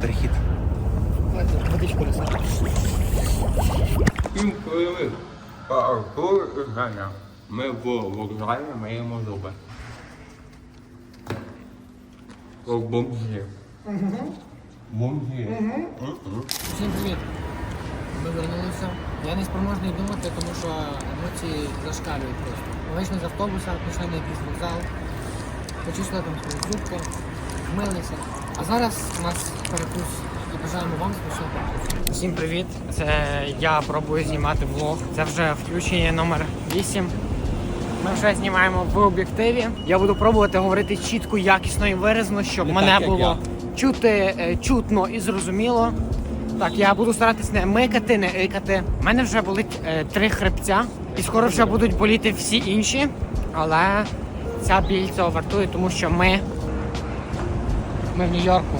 перехід. Водичку. Всім привіт! Артур і Женя. Ми в вокзалі миємо зуби. Як бомжі. Бомжі. Всім привіт. Ми вернулися. Я не спроможний думати, тому що емоції зашкалюють просто. Вийшли з автобуса, пішли на якийсь вокзал, почистили там свою зубку, вмилися. А зараз у нас перекус і бажаємо вам перекусу. Всім привіт! Це я пробую знімати влог. Це вже включення номер 8. Ми вже знімаємо в об'єктиві. Я буду пробувати говорити чітко, якісно і виразно, щоб Не мене так, було чути е, чутно і зрозуміло. Так, я буду старатись не микати, не икати. У мене вже болить е, три хребця, і скоро вже будуть боліти всі інші. Але ця біль цього вартує, тому що ми, ми в Нью-Йорку.